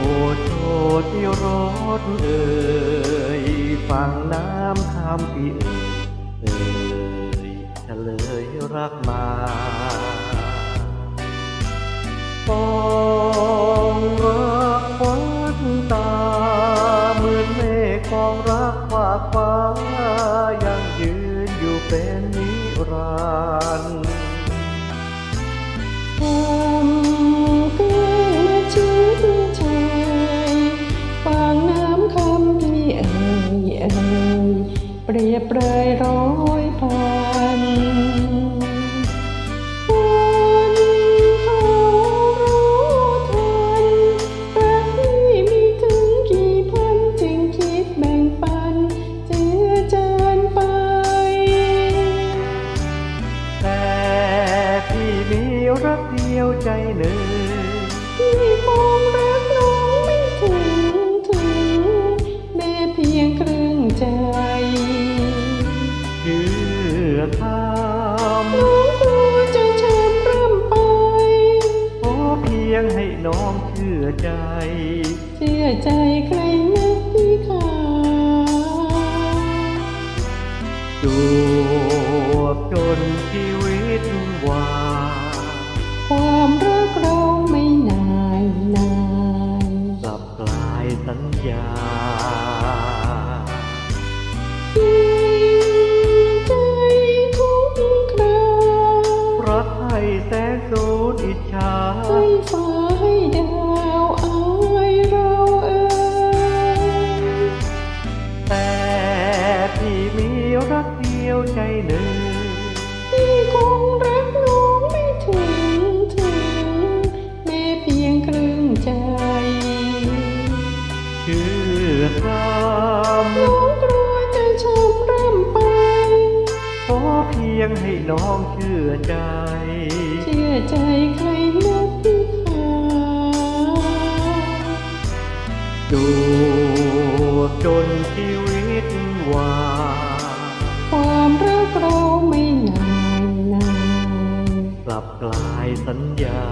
โอ้โชติรสเอ่ยฟังน้ำคำพี่เอ่ยเอ่ยเฉลยรักมาปองรักควันตาเหมือนเมฆกองรักฝากฟ้ายังยืนอยู่เป็นนิรันดร์ ยบเปรยร้อยพันคนเขารู้ทันรักที่มีถึงกี่พันจึงคิดแบ่งปันเจือจานไป แต่พี่มีรักเดียวใจหนึ่งที่คงรัก ใจ เชื่อใจใครนักที่ขาจวบจนชีวิตว่าความรักเราไม่นานนานกลับกลายสัญญาจริงใจทุกครารักให้แสนสูญอิจฉาให้ฟ้า ยงให้น้องเชื่อใจ เชื่อใจใครนักที่ขาจวบจนชีวิตว่าความรักเราไม่นานนานกลับกลายสัญญา